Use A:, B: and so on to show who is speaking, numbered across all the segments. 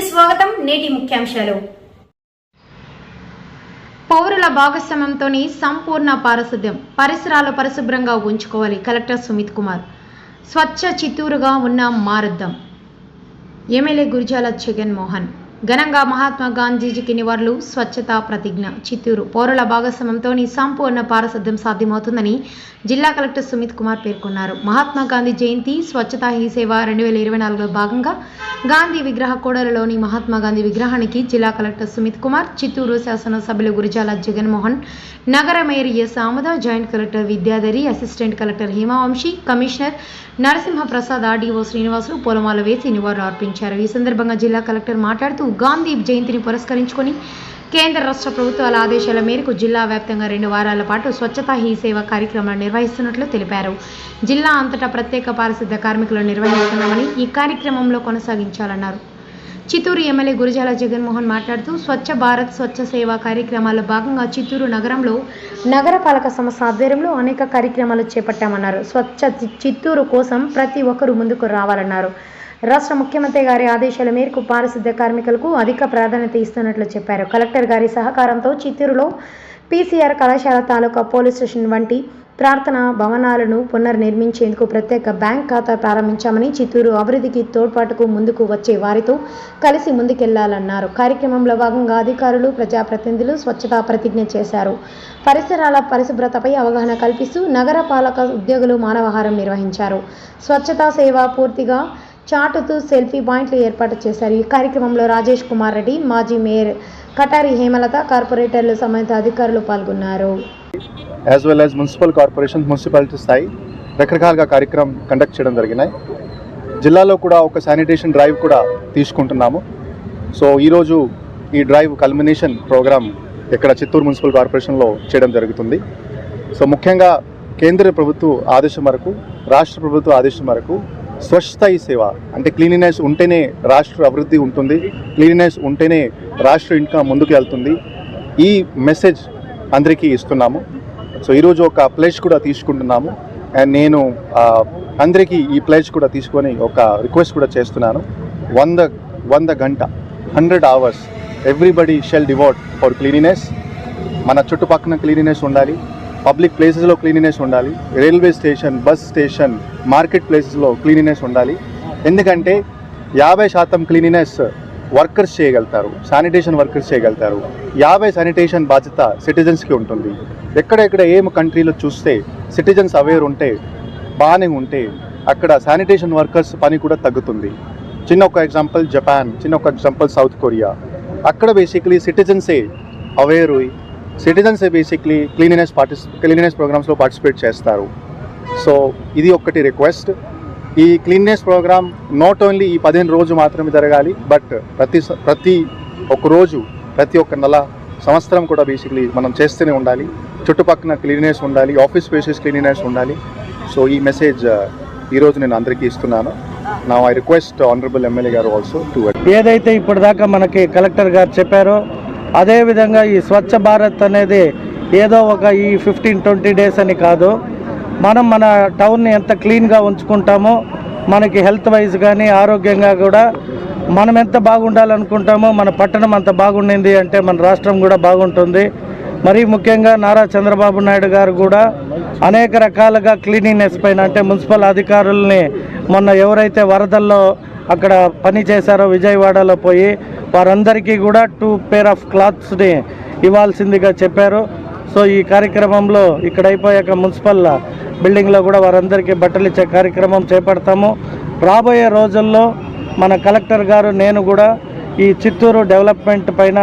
A: స్వాగతం. నేటి ముఖ్యాంశాలు. పౌరుల భాగస్వామ్యంతో సంపూర్ణ పారిశుద్ధ్యం. పరిసరాలు పరిశుభ్రంగా ఉంచుకోవాలి. కలెక్టర్ సుమిత్ కుమార్. స్వచ్ఛ చిత్తూరుగా ఉన్న మారుద్దాం. ఎమ్మెల్యే గురిజాల జగన్మోహన్. ఘనంగా మహాత్మా గాంధీజీకి నివాళులు స్వచ్ఛతా ప్రతిజ్ఞ. చిత్తూరు పౌరుల భాగస్వామ్యంతోని సంపూర్ణ పారిశుద్ధ్యం సాధ్యమవుతుందని జిల్లా కలెక్టర్ సుమిత్ కుమార్ పేర్కొన్నారు. మహాత్మా గాంధీ జయంతి స్వచ్ఛతా హీ సేవ రెండు వేల ఇరవై నాలుగులో భాగంగా గాంధీ విగ్రహ కోడలలోని మహాత్మా గాంధీ విగ్రహానికి జిల్లా కలెక్టర్ సుమిత్ కుమార్ చిత్తూరు శాసనసభ్యులు గురిజాల జగన్మోహన్ నగర mayor S Amuda joint collector Vidyadhari assistant collector Himavamshi commissioner Narasimhaprasad RDO Srinivasulu పూలమాల వేసి నివాళులు అర్పించారు. ఈ సందర్భంగా జిల్లా కలెక్టర్ మాట్లాడుతూ గాంధీ జయంతిని పురస్కరించుకొని కేంద్ర రాష్ట్ర ప్రభుత్వాల ఆదేశాల మేరకు జిల్లా వ్యాప్తంగా రెండు వారాల పాటు స్వచ్ఛతా హీ సేవ కార్యక్రమాలు నిర్వహిస్తున్నట్లు తెలిపారు. జిల్లా అంతటా ప్రత్యేక పారిశుద్ధ కార్మికులు నిర్వహిస్తున్నామని ఈ కార్యక్రమంలో కొనసాగించాలన్నారు. చిత్తూరు ఎమ్మెల్యే గురజాల జగన్మోహన్ మాట్లాడుతూ స్వచ్ఛ భారత్ స్వచ్ఛ సేవ కార్యక్రమాల్లో భాగంగా చిత్తూరు నగరంలో నగరపాలక సంస్థ ఆధ్వర్యంలో అనేక కార్యక్రమాలు చేపట్టామన్నారు. స్వచ్ఛ చి- చిత్తూరు కోసం ప్రతి ఒక్కరూ ముందుకు రావాలన్నారు. రాష్ట్ర ముఖ్యమంత్రి గారి ఆదేశాల మేరకు పారిశుద్ధ్య కార్మికులకు అధిక ప్రాధాన్యత ఇస్తున్నట్లు చెప్పారు. కలెక్టర్ గారి సహకారంతో చిత్తూరులో పీసీఆర్ కళాశాల తాలూకా పోలీస్ స్టేషన్ వంటి ప్రార్థనా భవనాలను పునర్నిర్మించేందుకు ప్రత్యేక బ్యాంక్ ఖాతా ప్రారంభించామని చిత్తూరు అభివృద్ధికి తోడ్పాటుకు ముందుకు వచ్చే వారితో కలిసి ముందుకెళ్ళాలన్నారు. కార్యక్రమంలో భాగంగా అధికారులు ప్రజాప్రతినిధులు స్వచ్ఛతా ప్రతిజ్ఞ చేశారు. పరిసరాల పరిశుభ్రతపై అవగాహన కల్పిస్తూ నగర పాలక ఉద్యోగులు మానవహారం నిర్వహించారు. స్వచ్ఛతా సేవ పూర్తిగా చాటుతూ సెల్ఫీ పాయింట్లు ఏర్పాటు చేశారు. ఈ కార్యక్రమంలో రాజేష్ కుమార్ రెడ్డి మాజీ మేయర్ కటారి హేమలత కార్పొరేటర్లు సమేత అధికారులు పాల్గొన్నారు.
B: As well as municipal corporation municipality స్థాయి రకరకాలుగా కార్యక్రమం కండక్ట్ చేయడం జరిగినాయి. జిల్లాలో కూడా ఒక శానిటేషన్ డ్రైవ్ కూడా తీసుకుంటున్నాము. సో ఈరోజు ఈ డ్రైవ్ కల్మినేషన్ ప్రోగ్రామ్ ఇక్కడ చిత్తూరు మున్సిపల్ కార్పొరేషన్లో చేయడం జరుగుతుంది. సో ముఖ్యంగా కేంద్ర ప్రభుత్వ ఆదేశం మేరకు రాష్ట్ర ప్రభుత్వ ఆదేశం మేరకు స్వచ్ఛతాయి సేవ అంటే క్లీనినెస్ ఉంటేనే రాష్ట్ర అభివృద్ధి ఉంటుంది క్లీనినెస్ ఉంటేనే రాష్ట్ర ఇంకా ముందుకు వెళ్తుంది. ఈ మెసేజ్ అందరికీ ఇస్తున్నాము. సో ఈరోజు ఒక ప్లేస్ కూడా తీసుకుంటున్నాము. అండ్ నేను అందరికీ ఈ ప్లేస్ కూడా తీసుకొని ఒక రిక్వెస్ట్ కూడా చేస్తున్నాను. వంద వంద గంట hundred hours everybody shall devote for cleanliness. మన చుట్టుపక్కల క్లీనినెస్ ఉండాలి. పబ్లిక్ ప్లేసెస్లో క్లీనినెస్ ఉండాలి. Railway station bus station market ప్లేసెస్లో క్లీనినెస్ ఉండాలి. ఎందుకంటే యాభై శాతం క్లీనినెస్ వర్కర్స్ చేయగలుగుతారు శానిటేషన్ వర్కర్స్ చేయగలుగుతారు. యాభై శానిటేషన్ బాధ్యత సిటిజన్స్కి ఉంటుంది. ఎక్కడెక్కడ ఏం కంట్రీలో చూస్తే సిటిజన్స్ అవేర్ ఉంటే బాగానే ఉంటే అక్కడ శానిటేషన్ వర్కర్స్ పని కూడా తగ్గుతుంది. చిన్న ఒక ఎగ్జాంపుల్ జపాన్ చిన్న ఒక ఎగ్జాంపుల్ సౌత్ కొరియా అక్కడ basically సిటిజన్సే aware citizens basically cleanliness parties cleanliness ప్రోగ్రామ్స్లో పార్టిసిపేట్ చేస్తారు. సో ఇది ఒక్కటి రిక్వెస్ట్ ఈ క్లీన్నెస్ ప్రోగ్రామ్ నాట్ ఓన్లీ ఈ పదిహేను రోజు మాత్రమే జరగాలి బట్ ప్రతి ప్రతి ఒక్క రోజు ప్రతి ఒక్క నెల సంవత్సరం కూడా బేసిక్లీ మనం చేస్తూనే ఉండాలి. చుట్టుపక్కల క్లీనినెస్ ఉండాలి ఆఫీస్ స్పేసెస్ క్లీనినెస్ ఉండాలి. సో ఈ మెసేజ్ uh, ఈరోజు నేను అందరికీ ఇస్తున్నాను. నా ఐ రిక్వెస్ట్ ఆనరబుల్ ఎమ్మెల్యే గారు ఆల్సో టు
C: ఏదైతే ఇప్పటిదాకా మనకి కలెక్టర్ గారు చెప్పారో అదేవిధంగా ఈ స్వచ్ఛ భారత్ అనేది ఏదో ఒక ఈ ఫిఫ్టీన్ ట్వంటీ డేస్ అని కాదు. మనం మన టౌన్ని ఎంత క్లీన్గా ఉంచుకుంటామో మనకి హెల్త్ వైజ్ కానీ ఆరోగ్యంగా కూడా మనం ఎంత బాగుండాలనుకుంటామో మన పట్టణం అంత బాగుండింది అంటే మన రాష్ట్రం కూడా బాగుంటుంది. మరీ ముఖ్యంగా నారా చంద్రబాబు నాయుడు గారు కూడా అనేక రకాలుగా క్లీనినెస్ పైన అంటే మున్సిపల్ అధికారుల్ని మొన్న ఎవరైతే వరదల్లో అక్కడ పని చేశారో విజయవాడలో పోయి వారందరికీ కూడా టూ పేర్ ఆఫ్ క్లాత్స్ని ఇవ్వాల్సిందిగా చెప్పారు. సో ఈ కార్యక్రమంలో ఇక్కడ అయిపోయాక మున్సిపల్ బిల్డింగ్లో కూడా వారందరికీ బట్టలు ఇచ్చే కార్యక్రమం చేపడతాము. రాబోయే రోజుల్లో మన కలెక్టర్ గారు నేను కూడా ఈ చిత్తూరు డెవలప్మెంట్ పైన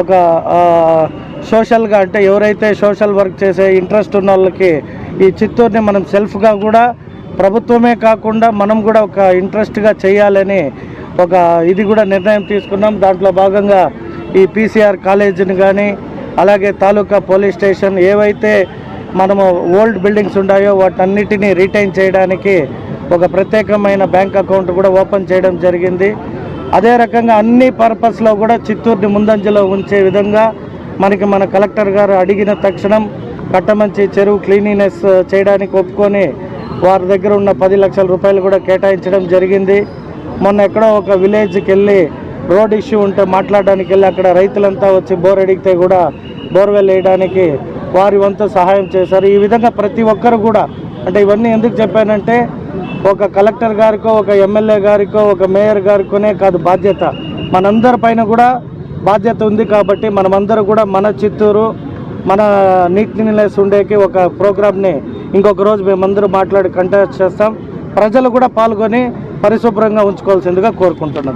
C: ఒక సోషల్గా అంటే ఎవరైతే సోషల్ వర్క్ చేసే ఇంట్రెస్ట్ ఉన్న వాళ్ళకి ఈ చిత్తూరుని మనం సెల్ఫ్గా కూడా ప్రభుత్వమే కాకుండా మనం కూడా ఒక ఇంట్రెస్ట్గా చేయాలని ఒక ఇది కూడా నిర్ణయం తీసుకున్నాం. దాంట్లో భాగంగా ఈ పీసీఆర్ కాలేజీని కానీ అలాగే తాలూకా పోలీస్ స్టేషన్ ఏవైతే మనము ఓల్డ్ బిల్డింగ్స్ ఉన్నాయో వాటన్నిటినీ రీటైన్ చేయడానికి ఒక ప్రత్యేకమైన బ్యాంక్ అకౌంట్ కూడా ఓపెన్ చేయడం జరిగింది. అదే రకంగా అన్ని పర్పస్లో కూడా చిత్తూరుని ముందంజలో ఉంచే విధంగా మనకి మన కలెక్టర్ గారు అడిగిన తక్షణం కట్టమంచి చెరువు క్లీనినెస్ చేయడానికి ఒప్పుకొని వారి దగ్గర ఉన్న పది లక్షల రూపాయలు కూడా కేటాయించడం జరిగింది. మొన్న ఎక్కడో ఒక విలేజ్కి వెళ్ళి రోడ్ ఇష్యూ ఉంటే మాట్లాడడానికి వెళ్ళి అక్కడ రైతులంతా వచ్చి బోర్ అడిగితే కూడా బోర్వెల్ వేయడానికి వారి వంతు సహాయం చేశారు. ఈ విధంగా ప్రతి ఒక్కరు కూడా అంటే ఇవన్నీ ఎందుకు చెప్పానంటే ఒక కలెక్టర్ గారికో ఒక ఎమ్మెల్యే గారికో ఒక మేయర్ గారికోనే కాదు బాధ్యత. మనందరి పైన కూడా బాధ్యత ఉంది కాబట్టి మనమందరూ కూడా మన చిత్తూరు మన నీట్నెస్ ఉండేకి ఒక ప్రోగ్రామ్ని ఇంకొక రోజు మేమందరూ మాట్లాడి కంటెస్ట్ చేస్తాం. ప్రజలు కూడా పాల్గొని పరిశుభ్రంగా ఉంచుకోవాల్సిందిగా కోరుకుంటున్నాను